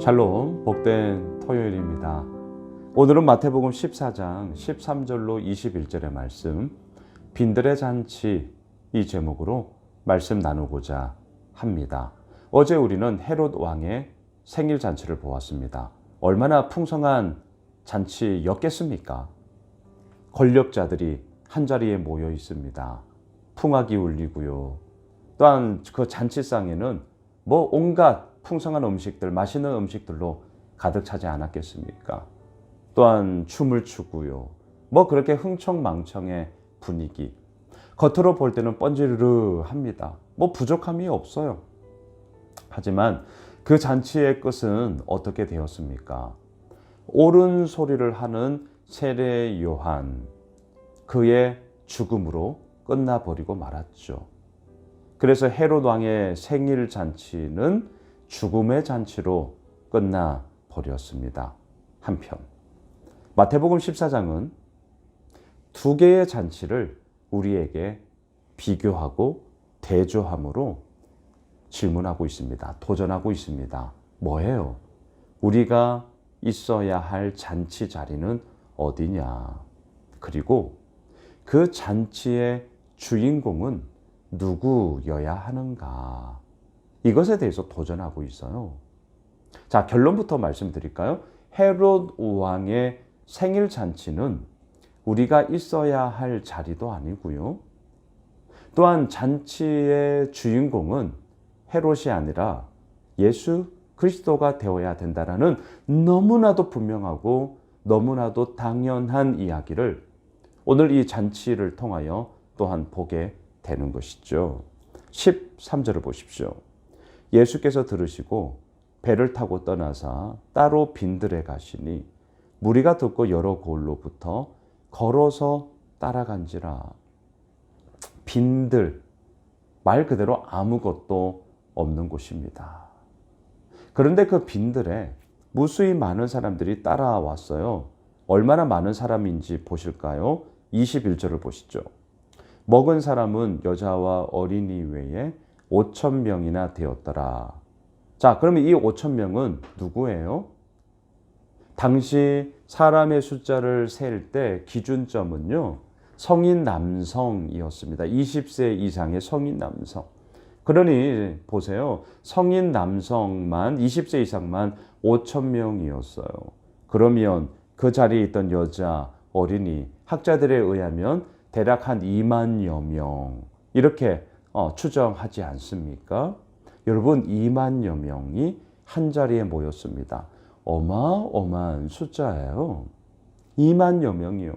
샬롬, 복된 토요일입니다. 오늘은 마태복음 14장 13절로 21절의 말씀, 빈들의 잔치 이 제목으로 말씀 나누고자 합니다. 어제 우리는 헤롯 왕의 생일 잔치를 보았습니다. 얼마나 풍성한 잔치였겠습니까? 권력자들이 한 자리에 모여 있습니다. 풍악이 울리고요. 또한 그 잔치상에는 뭐 온갖 풍성한 음식들, 맛있는 음식들로 가득 차지 않았겠습니까? 또한 춤을 추고요. 뭐 그렇게 흥청망청의 분위기. 겉으로 볼 때는 뻔지르르 합니다. 뭐 부족함이 없어요. 하지만 그 잔치의 끝은 어떻게 되었습니까? 옳은 소리를 하는 세례 요한, 그의 죽음으로 끝나버리고 말았죠. 그래서 헤롯 왕의 생일 잔치는 죽음의 잔치로 끝나 버렸습니다. 한편 마태복음 14장은 두 개의 잔치를 우리에게 비교하고 대조함으로 질문하고 있습니다. 도전하고 있습니다. 뭐예요? 우리가 있어야 할 잔치 자리는 어디냐? 그리고 그 잔치의 주인공은 누구여야 하는가? 이것에 대해서 도전하고 있어요. 자, 결론부터 말씀드릴까요? 헤롯 왕의 생일 잔치는 우리가 있어야 할 자리도 아니고요. 또한 잔치의 주인공은 헤롯이 아니라 예수 그리스도가 되어야 된다라는 너무나도 분명하고 너무나도 당연한 이야기를 오늘 이 잔치를 통하여 또한 보게 되는 것이죠. 13절을 보십시오. 예수께서 들으시고 배를 타고 떠나사 따로 빈들에 가시니 무리가 듣고 여러 골로부터 걸어서 따라간지라 빈들 말 그대로 아무것도 없는 곳입니다. 그런데 그 빈들에 무수히 많은 사람들이 따라왔어요. 얼마나 많은 사람인지 보실까요? 21절을 보시죠. 먹은 사람은 여자와 어린이 외에 5천 명이나 되었더라. 자, 그러면 이 5천 명은 누구예요? 당시 사람의 숫자를 셀 때 기준점은요. 성인 남성이었습니다. 20세 이상의 성인 남성. 그러니 보세요. 성인 남성만 20세 이상만 5천 명이었어요. 그러면 그 자리에 있던 여자, 어린이, 학자들에 의하면 대략 한 2만여 명 이렇게 어, 추정하지 않습니까? 여러분 2만여 명이 한 자리에 모였습니다. 어마어마한 숫자예요. 2만여 명이요.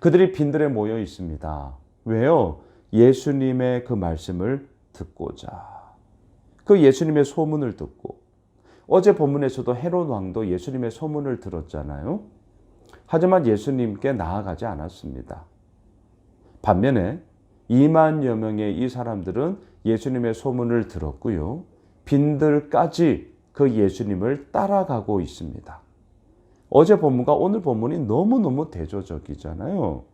그들이 빈들에 모여 있습니다. 왜요? 예수님의 그 말씀을 듣고자. 그 예수님의 소문을 듣고 어제 본문에서도 헤롯 왕도 예수님의 소문을 들었잖아요. 하지만 예수님께 나아가지 않았습니다. 반면에 2만여 명의 이 사람들은 예수님의 소문을 들었고요. 빈들까지 그 예수님을 따라가고 있습니다. 어제 본문과 오늘 본문이 너무너무 대조적이잖아요.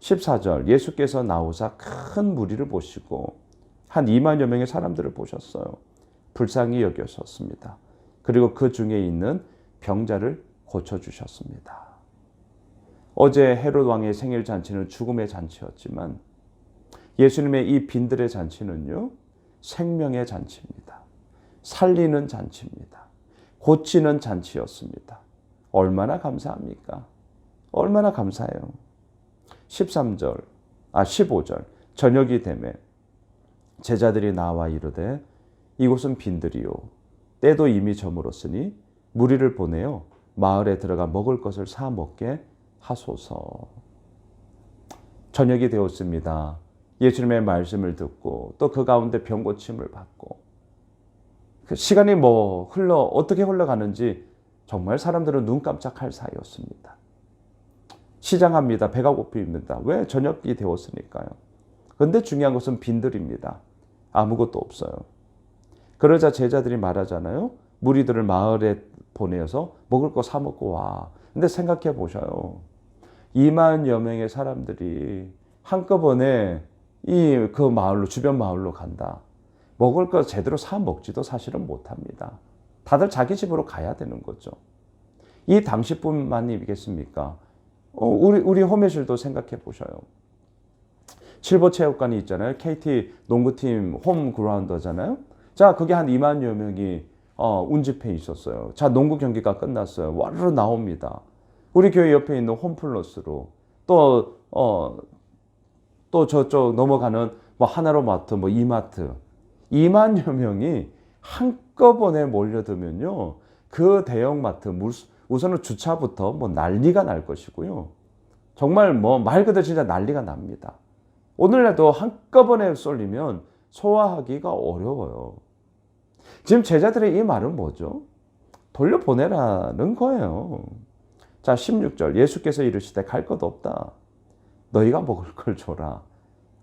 14절 예수께서 나오사 큰 무리를 보시고 한 2만여 명의 사람들을 보셨어요. 불쌍히 여겨셨습니다. 그리고 그 중에 있는 병자를 고쳐주셨습니다. 어제 헤롯 왕의 생일 잔치는 죽음의 잔치였지만 예수님의 이 빈들의 잔치는요, 생명의 잔치입니다. 살리는 잔치입니다. 고치는 잔치였습니다. 얼마나 감사합니까? 얼마나 감사해요. 13절, 아, 15절. 저녁이 되매 제자들이 나와 이르되 이곳은 빈들이요. 때도 이미 저물었으니 무리를 보내어 마을에 들어가 먹을 것을 사 먹게 하소서. 저녁이 되었습니다. 예수님의 말씀을 듣고 또 그 가운데 병 고침을 받고 그 시간이 뭐 흘러 어떻게 흘러가는지 정말 사람들은 눈 깜짝할 사이였습니다. 시장합니다. 배가 고픕니다. 왜 저녁이 되었으니까요. 근데 중요한 것은 빈들입니다. 아무것도 없어요. 그러자 제자들이 말하잖아요. 무리들을 마을에 보내서 먹을 거 사 먹고 와. 근데 생각해 보셔요. 2만여 명의 사람들이 한꺼번에 이 그 마을로 주변 마을로 간다. 먹을 거 제대로 사 먹지도 사실은 못합니다. 다들 자기 집으로 가야 되는 거죠. 이 당시뿐만이겠습니까? 어, 우리 우리 홈에실도 생각해 보셔요. 칠보 체육관이 있잖아요. KT 농구팀 홈 그라운드잖아요. 자, 그게 한 2만여 명이 어, 운집해 있었어요. 자, 농구 경기가 끝났어요. 와르르 나옵니다. 우리 교회 옆에 있는 홈플러스로 또 어, 또 저쪽 넘어가는 뭐 하나로마트, 뭐 이마트 2만여 명이 한꺼번에 몰려들면요. 그 대형마트 우선은 주차부터 뭐 난리가 날 것이고요. 정말 뭐 말 그대로 진짜 난리가 납니다. 오늘날도 한꺼번에 쏠리면 소화하기가 어려워요. 지금 제자들의 이 말은 뭐죠? 돌려보내라는 거예요. 자, 16절. 예수께서 이르시되 갈 것 없다. 너희가 먹을 걸 줘라.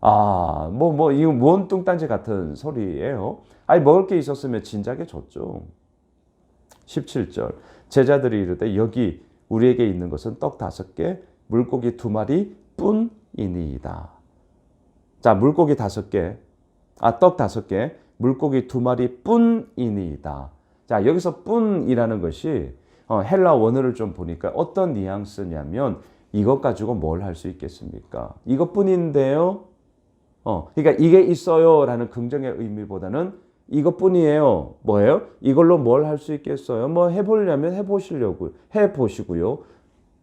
아, 뭐, 뭐, 이거 뭔 뚱딴지 같은 소리예요. 아니, 먹을 게 있었으면 진작에 줬죠. 17절. 제자들이 이르되 여기 우리에게 있는 것은 떡 다섯 개, 물고기 두 마리 뿐이니이다. 자, 물고기 다섯 개, 아, 떡 다섯 개, 물고기 두 마리 뿐이니이다. 자, 여기서 뿐이라는 것이 어, 헬라 원어를 좀 보니까 어떤 뉘앙스냐면 이것 가지고 뭘 할 수 있겠습니까? 이것뿐인데요. 어, 그러니까 이게 있어요라는 긍정의 의미보다는 이것뿐이에요. 뭐예요? 이걸로 뭘 할 수 있겠어요? 뭐 해보려면 해보시려고 해보시고요.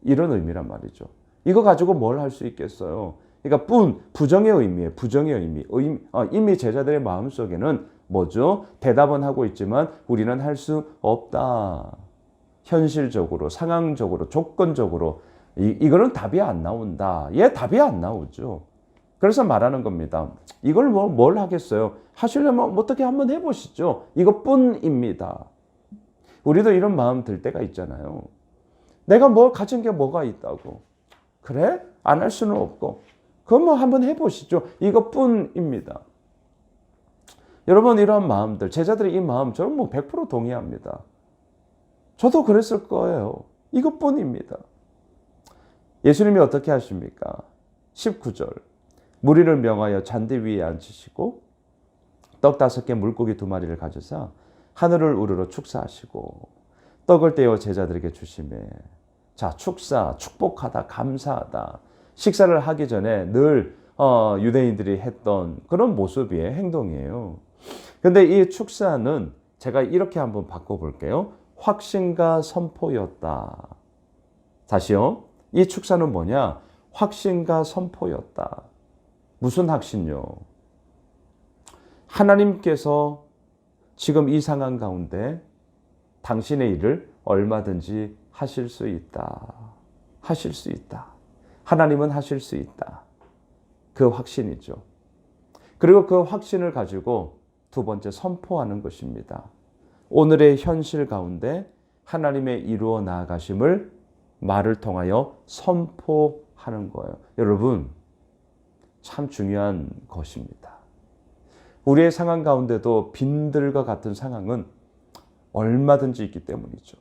이런 의미란 말이죠. 이거 가지고 뭘 할 수 있겠어요? 그러니까 뿐 부정의 의미예요. 부정의 의미. 의미 어, 이미 제자들의 마음 속에는 뭐죠? 대답은 하고 있지만 우리는 할 수 없다. 현실적으로, 상황적으로, 조건적으로 이, 이거는 답이 안 나온다. 얘 답이 안 나오죠. 그래서 말하는 겁니다. 이걸 뭐, 뭘 하겠어요? 하시려면 어떻게 한번 해보시죠. 이것뿐입니다. 우리도 이런 마음 들 때가 있잖아요. 내가 뭐 가진 게 뭐가 있다고. 그래? 안 할 수는 없고. 그럼 뭐 한번 해보시죠. 이것뿐입니다. 여러분 이런 마음들, 제자들의 이 마음 저는 뭐 100% 동의합니다. 저도 그랬을 거예요. 이것뿐입니다. 예수님이 어떻게 하십니까? 19절. 무리를 명하여 잔디 위에 앉히시고 떡 다섯 개 물고기 두 마리를 가져서 하늘을 우르러 축사하시고 떡을 떼어 제자들에게 주심에 자 축사 축복하다 감사하다 식사를 하기 전에 늘 어, 유대인들이 했던 그런 모습이에요 행동이에요. 근데 이 축사는 제가 이렇게 한번 바꿔볼게요. 확신과 선포였다. 다시요. 이 축사는 뭐냐? 확신과 선포였다. 무슨 확신요? 하나님께서 지금 이 상황 가운데 당신의 일을 얼마든지 하실 수 있다. 하실 수 있다. 하나님은 하실 수 있다. 그 확신이죠. 그리고 그 확신을 가지고 두 번째 선포하는 것입니다. 오늘의 현실 가운데 하나님의 이루어 나아가심을 말을 통하여 선포하는 거예요. 여러분, 참 중요한 것입니다. 우리의 상황 가운데도 빈들과 같은 상황은 얼마든지 있기 때문이죠.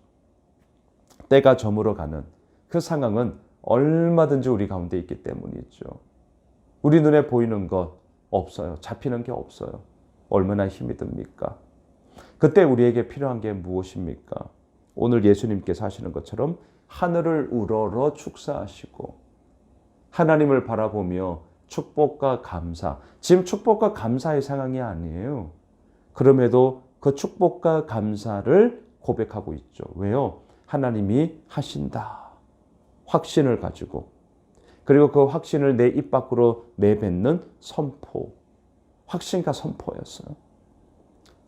때가 저물어 가는 그 상황은 얼마든지 우리 가운데 있기 때문이죠. 우리 눈에 보이는 것 없어요. 잡히는 게 없어요. 얼마나 힘이 듭니까? 그때 우리에게 필요한 게 무엇입니까? 오늘 예수님께서 하시는 것처럼 하늘을 우러러 축사하시고 하나님을 바라보며 축복과 감사. 지금 축복과 감사의 상황이 아니에요. 그럼에도 그 축복과 감사를 고백하고 있죠. 왜요? 하나님이 하신다. 확신을 가지고. 그리고 그 확신을 내 입 밖으로 내뱉는 선포. 확신과 선포였어요.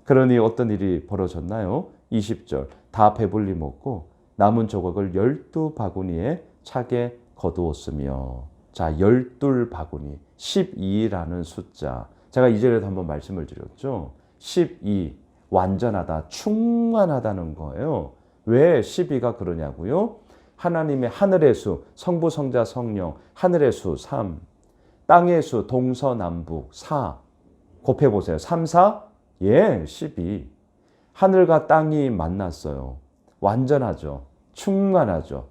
그러니 어떤 일이 벌어졌나요? 20절. 다 배불리 먹고 남은 조각을 열두 바구니에 차게 거두었으며 자, 열둘 바구니 12라는 숫자. 제가 이전에도 한번 말씀을 드렸죠. 12 완전하다, 충만하다는 거예요. 왜 12가 그러냐고요? 하나님의 하늘의 수, 성부, 성자, 성령, 하늘의 수 3, 땅의 수, 동서남북 4. 곱해 보세요. 3, 4, 예, 12. 하늘과 땅이 만났어요. 완전하죠. 충만하죠.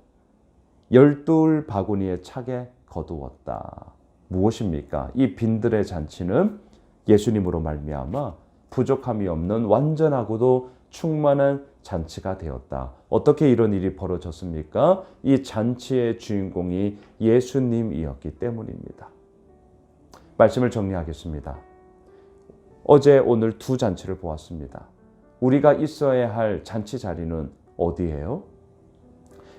열둘 바구니에 차게 거두었다. 무엇입니까? 이 빈들의 잔치는 예수님으로 말미암아 부족함이 없는 완전하고도 충만한 잔치가 되었다. 어떻게 이런 일이 벌어졌습니까? 이 잔치의 주인공이 예수님이었기 때문입니다. 말씀을 정리하겠습니다. 어제 오늘 두 잔치를 보았습니다. 우리가 있어야 할 잔치 자리는 어디예요?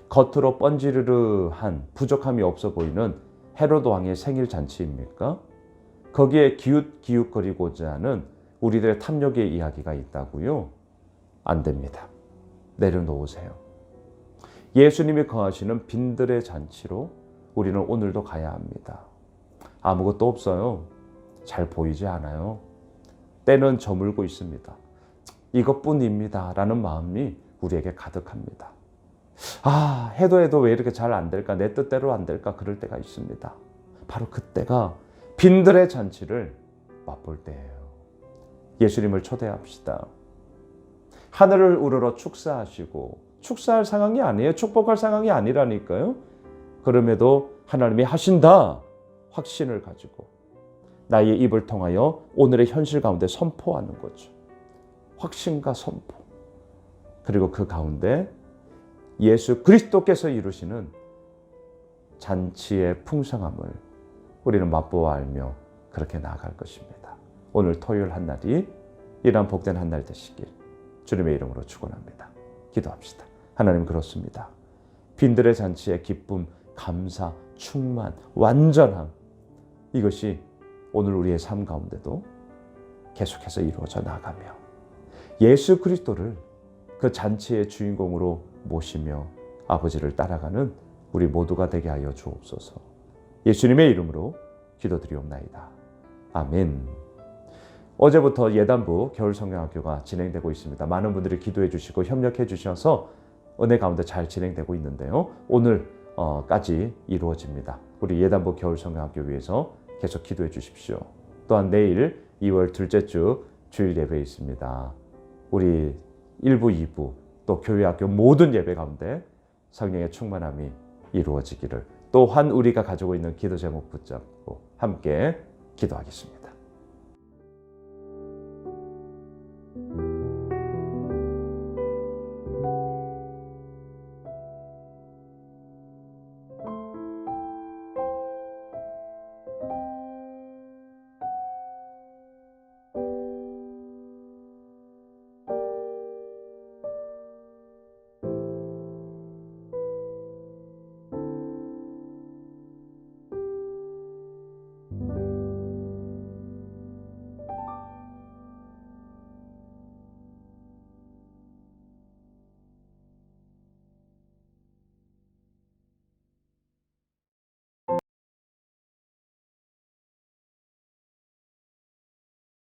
겉으로 뻔지르르한 부족함이 없어 보이는 헤로드 왕의 생일 잔치입니까? 거기에 기웃기웃거리고자 하는 우리들의 탐욕의 이야기가 있다고요? 안 됩니다. 내려놓으세요. 예수님이 거하시는 빈들의 잔치로 우리는 오늘도 가야 합니다. 아무것도 없어요. 잘 보이지 않아요. 때는 저물고 있습니다. 이것뿐입니다. 라는 마음이 우리에게 가득합니다. 아, 해도 해도 왜 이렇게 잘 안 될까? 내 뜻대로 안 될까? 그럴 때가 있습니다. 바로 그때가 빈들의 잔치를 맛볼 때예요. 예수님을 초대합시다. 하늘을 우러러 축사하시고 축사할 상황이 아니에요. 축복할 상황이 아니라니까요. 그럼에도 하나님이 하신다 확신을 가지고 나의 입을 통하여 오늘의 현실 가운데 선포하는 거죠. 확신과 선포. 그리고 그 가운데 예수 그리스도께서 이루시는 잔치의 풍성함을 우리는 맛보아 알며 그렇게 나아갈 것입니다. 오늘 토요일 한 날이 이런 복된 한 날 되시길 주님의 이름으로 축원합니다. 기도합시다. 하나님 그렇습니다. 빈들의 잔치의 기쁨, 감사, 충만, 완전함 이것이 오늘 우리의 삶 가운데도 계속해서 이루어져 나가며 예수 그리스도를 그 잔치의 주인공으로 모시며 아버지를 따라가는 우리 모두가 되게 하여 주옵소서. 예수님의 이름으로 기도드리옵나이다. 아멘. 어제부터 예단부 겨울 성경학교가 진행되고 있습니다. 많은 분들이 기도해 주시고 협력해 주셔서 은혜 가운데 잘 진행되고 있는데요. 오늘까지 이루어집니다. 우리 예단부 겨울 성경학교 위해서 계속 기도해 주십시오. 또한 내일 2월 둘째 주 주일 예배 있습니다. 우리 1부, 2부 또 교회 학교 모든 예배 가운데 성령의 충만함이 이루어지기를 또한 우리가 가지고 있는 기도 제목 붙잡고 함께 기도하겠습니다.